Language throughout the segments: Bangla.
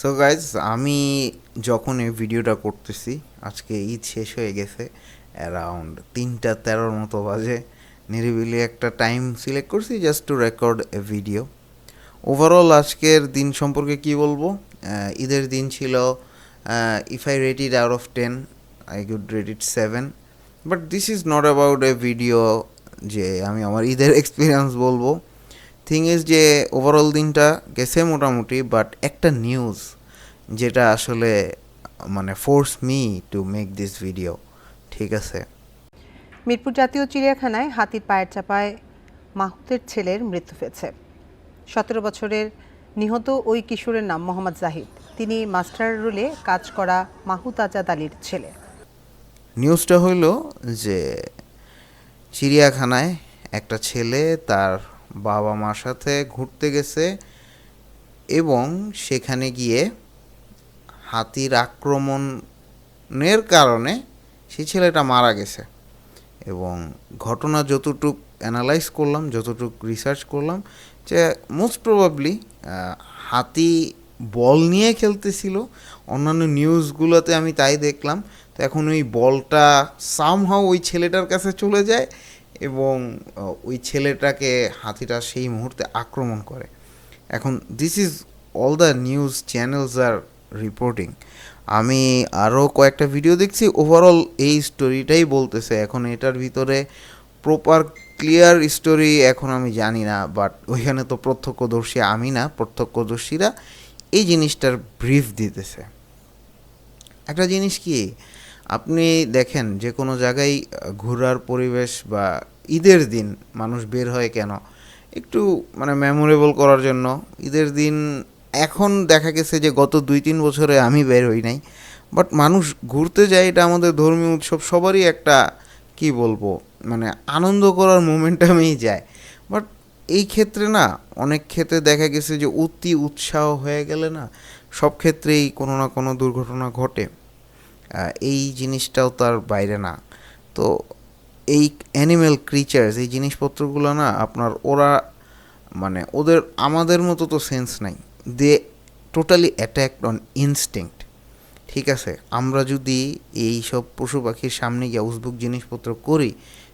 সো গাইজ আমি যখন এই ভিডিওটা করতেছি, আজকে ঈদ শেষ হয়ে গেছে অ্যারাউন্ড তিনটা তেরোর মতো বাজে। নিরিবিলি একটা টাইম সিলেক্ট করছি just to record a video overall আজকের দিন সম্পর্কে কি বলব? ঈদের দিন ছিল if I rate it out of ten I would rate it seven but this is not about a video যে আমি আমার ঈদের এক্সপিরিয়েন্স বলব। থিং ইজ যে ওভারঅল দিনটা গেছে মোটামুটি বাট একটা নিউজ যেটা আসলে মানে force me to make this video ঠিক আছে? মিরপুর জাতীয় চিড়িয়াখানায় হাতির পায়ের চাপায় মাহুতের ছেলের মৃত্যু হয়েছে। সতেরো বছরের নিহত ওই কিশোরের নাম মোহাম্মদ জাহিদ। তিনি মাস্টার রুলে কাজ করা মাহুত আজাদ আলীর ছেলে। নিউজটা হইল যে চিড়িয়াখানায় একটা ছেলে তার বাবা মার সাথে ঘুরতে গেছে এবং সেখানে গিয়ে হাতির আক্রমণের কারণে সে ছেলেটা মারা গেছে। এবং ঘটনা যতটুক অ্যানালাইজ করলাম, যতটুক রিসার্চ করলাম যে মোস্ট প্রবাবলি হাতি বল নিয়ে খেলতেছিল। অন্যান্য নিউজগুলোতে আমি তাই দেখলাম। তো এখন ওই বলটা সামহাও ওই ছেলেটার কাছে চলে যায়। এবং ওই ছেলেটাকে হাতিটা সেই মুহূর্তে আক্রমণ করে। এখন this is all the news channels R reporting আমি আরও কয়েকটা ভিডিও দেখছি। ওভারঅল এই স্টোরিটাই বলতেছে। এখন এটার ভিতরে প্রপার ক্লিয়ার স্টোরি এখন আমি জানি না বাট ওইখানে তো প্রত্যক্ষদর্শী আমি না, প্রত্যক্ষদর্শীরা এই জিনিসটার ব্রিফ দিতেছে। একটা জিনিস কি? আপনি দেখেন যে কোনো জায়গায় ঘোরার পরিবেশ বা ঈদের দিন মানুষ বের হয় কেন? একটু মানে মেমোরেবল করার জন্য। ঈদের দিন এখন দেখা গেছে যে গত দুই তিন বছরে আমি বের হই নাই। বাট মানুষ ঘুরতে যায় এটা আমাদের ধর্মীয় উৎসব সবারই একটা, কি বলব মানে আনন্দ করার মোমেন্টামেই যায়। বাট এই ক্ষেত্রে না, অনেক ক্ষেত্রে দেখা গেছে যে অতি উৎসাহ হয়ে গেলে না, সব ক্ষেত্রেই কোনো না কোনো দুর্ঘটনা ঘটে। এই জিনিসটাও তার বাইরে না। তো এই অ্যানিম্যাল ক্রিচার্স এই জিনিসপত্রগুলো না আপনার ওরা মানে ওদের, আমাদের মতো তো সেন্স নাই। They totally acted on instinct ঠিক আছে? আমরা যদি এই সব পশু পাখির সামনে গিয়ে উসবুক জিনিসপত্র করি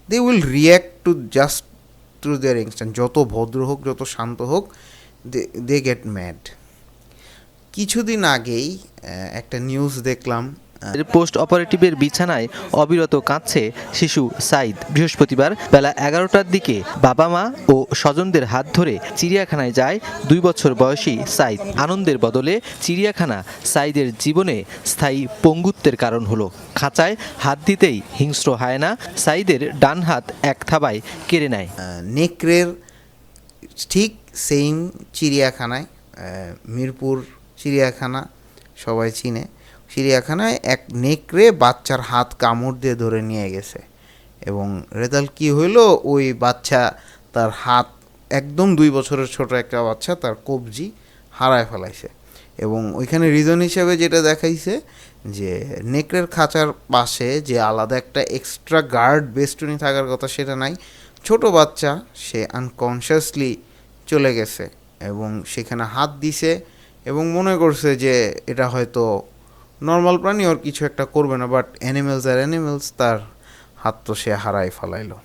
they will react to just to their instant যত ভদ্র হোক, যত শান্ত হোক দে দে গেট ম্যাড কিছুদিন আগেই একটা নিউজ দেখলাম পোস্ট অপারেটিভের বিছানায় অবিরত কাঁদছে শিশু সাইদ। বৃহস্পতিবার বেলা এগারোটার দিকে বাবা মা ও স্বজনদের হাত ধরে চিড়িয়াখানায় যায় দুই বছর বয়সী সাইদ। আনন্দের বদলে চিড়িয়াখানা সাইদের জীবনে স্থায়ী পঙ্গুত্বের কারণ হলো, খাঁচায় হাত দিতেই হিংস্র হায়না সাইদের ডান হাত এক থাবায় কেড়ে নেয়। নেকড়ের ঠিক সেইম চিড়িয়াখানায় মিরপুর চিড়িয়াখানা সবাই চিনে। চিড়িয়াখানায় এক নেকড়ে বাচ্চার হাত কামড় দিয়ে ধরে নিয়ে গেছে। এবং রেজাল্ট কি হইল? ওই বাচ্চা তার হাত একদম দুই বছরের ছোট একটা বাচ্চা, তার কবজি হারায় ফেলাইছে। এবং ওইখানে রিজন হিসেবে যেটা দেখাইছে যে নেকড়ের খাঁচার পাশে যে আলাদা একটা এক্সট্রা গার্ড বেস্টুনি থাকার কথা সেটা নাই। ছোট বাচ্চা, সে আনকনসিয়াসলি চলে গেছে এবং সেখানে হাত দিছে এবং মনে করছে যে এটা হয়তো নর্মাল প্রাণী ওর কিছু একটা করবে না বাট অ্যানিমেলস আর অ্যানিমেলস তার হাত তো সে হারাই ফেলাইলো।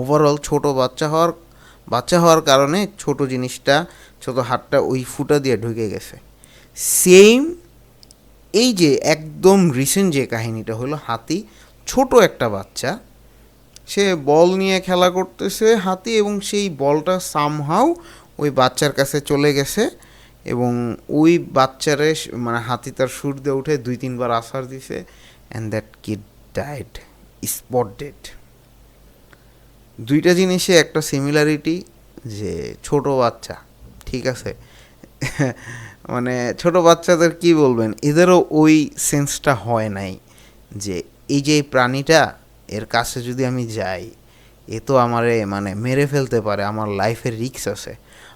ওভারঅল ছোট বাচ্চা হওয়ার বাচ্চা হওয়ার কারণে ছোট জিনিসটা, ছোট হাতটা ওই ফুটা দিয়ে ঢুকে গেছে। সেম এই যে একদম রিসেন্ট যে কাহিনীটা হলো হাতি, ছোট একটা বাচ্চা, সে বল নিয়ে খেলা করতেছে হাতি এবং সেই বলটা সামহাও ওই বাচ্চার কাছে চলে গেছে। এবং ওই বাচ্চারে মানে হাতি তার সুর দিয়ে উঠে দুই তিনবার আসার দিছে and that kid died spot dead দুইটা জিনিসে একটা সিমিলারিটি যে ছোট বাচ্চা, ঠিক আছে? মানে ছোট বাচ্চাদের কি বলবেন? এদেরও ওই সেন্সটা হয় নাই যে এই যে প্রাণীটা, এর কাছে যদি আমি যাই, এ তো আমারে মানে মেরে ফেলতে পারে, আমার লাইফের রিস্ক আছে।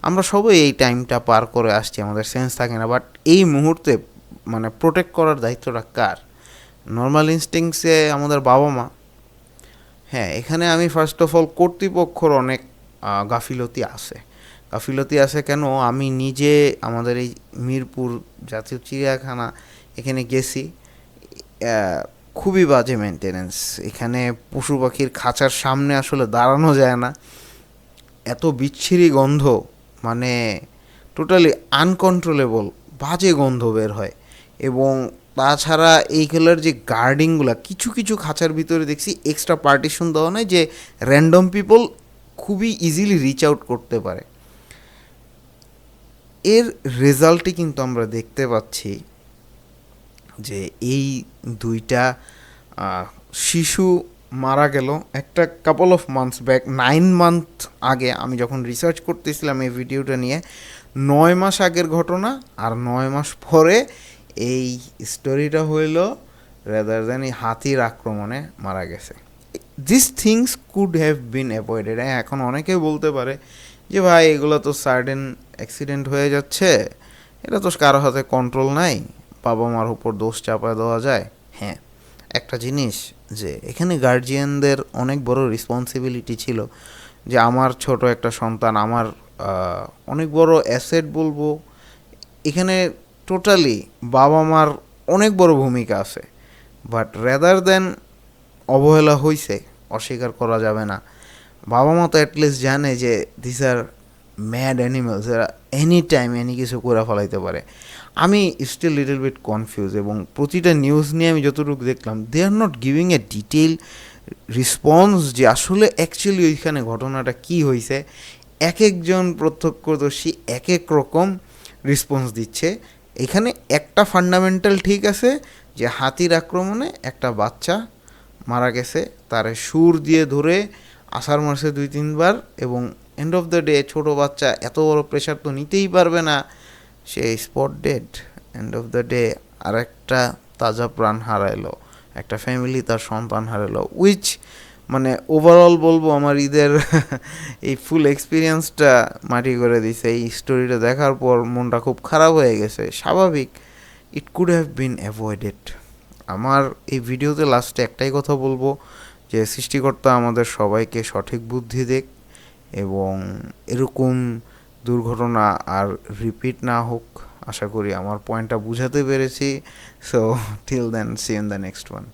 আমরা সবাই এই টাইমটা পার করে আসছি, আমাদের সেন্স থাকে না বাট এই মুহূর্তে মানে প্রোটেক্ট করার দায়িত্বটা কার? নর্মাল ইনস্টিংসে আমাদের বাবা মা হ্যাঁ এখানে আমি ফার্স্ট অফ অল কর্তৃপক্ষর অনেক গাফিলতি আছে। গাফিলতি আছে কেন? আমি নিজে আমাদের এই মিরপুর জাতীয় চিড়িয়াখানা এখানে গেছি। খুবই বাজে মেনটেনেন্স এখানে পশু পাখির খাঁচার সামনে আসলে দাঁড়ানো যায় না। এত বিচ্ছিরি গন্ধ। মানে টোটালি আনকন্ট্রোলেবল বাজে গন্ধ বের হয়। এবং তাছাড়া এইগুলোর যে গার্ডিংগুলো কিছু কিছু খাঁচার ভিতরে দেখছি এক্সট্রা পার্টিশন দেওয়া নয় যে র্যান্ডম পিপল খুবই ইজিলি রিচ আউট করতে পারে। এর রেজাল্টই কিন্তু আমরা দেখতে পাচ্ছি যে এই দুইটা শিশু মারা গেল। একটা couple of months back nine month আগে আমি যখন রিসার্চ করতেছিলাম এই ভিডিওটা নিয়ে, নয় মাস আগের ঘটনা আর নয় মাস পরে এই স্টোরিটা হইল রেদার দেন এই হাতির আক্রমণে মারা গেছে। This things could have been avoided এখন অনেকে বলতে পারে যে, ভাই, এগুলো তো সার্ডেন অ্যাক্সিডেন্ট হয়ে যাচ্ছে। এটা তো কারও হাতে কন্ট্রোল নাই। বাবা মার উপর দোষ চাপায় দেওয়া যায়। হ্যাঁ একটা জিনিস যে এখানে গার্জিয়ানদের অনেক বড় রেসপন্সিবিলিটি ছিল যে আমার ছোট একটা সন্তান, আমার অনেক বড় অ্যাসেট বলব। এখানে টোটালি বাবা মার অনেক বড় ভূমিকা আছে। বাট রেদার দেন অবহেলা হইছে, অস্বীকার করা যাবে না। বাবা মা তো অ্যাটলিস্ট জানে যে দিস আর ম্যাড অ্যানিমেলস এরা এনি টাইম এনি কিছু করে ফেলাইতে পারে। আমি স্টিল লিটল বিট কনফিউজ এবং প্রতিটা নিউজ নিয়ে আমি যতটুকু দেখলাম they are not giving a detail response যে আসলে অ্যাকচুয়ালি ওইখানে ঘটনাটা কি হয়েছে এক একজন প্রত্যক্ষদর্শী এক এক রকম রেসপন্স দিচ্ছে। এখানে একটা ফান্ডামেন্টাল ঠিক আছে যে হাতির আক্রমণে একটা বাচ্চা মারা গেছে, তার সুর দিয়ে ধরে আষাঢ় মাসে দুই তিনবার এবং এন্ড অফ দ্য ডে ছোটো বাচ্চা, এত বড় প্রেশার তো নিতেই পারবে না। সে spot dead end of the day আর একটা তাজা প্রাণ হারাইলো। একটা ফ্যামিলি তার সন্তান হারালো উইচ মানে ওভারঅল বলব আমার ঈদের এই ফুল এক্সপিরিয়েন্সটা মাটি করে দিছে। এই স্টোরিটা দেখার পর মনটা খুব খারাপ হয়ে গেছে। স্বাভাবিক it could have been avoided আমার এই ভিডিওতে লাস্টে একটাই কথা বলব যে সৃষ্টিকর্তা আমাদের সবাইকে সঠিক বুদ্ধি দেখ। এবং এরকম দুর্ঘটনা আর রিপিট না হোক, আশা করি আমার পয়েন্টটা বুঝাতে পেরেছি। So till then see in the next one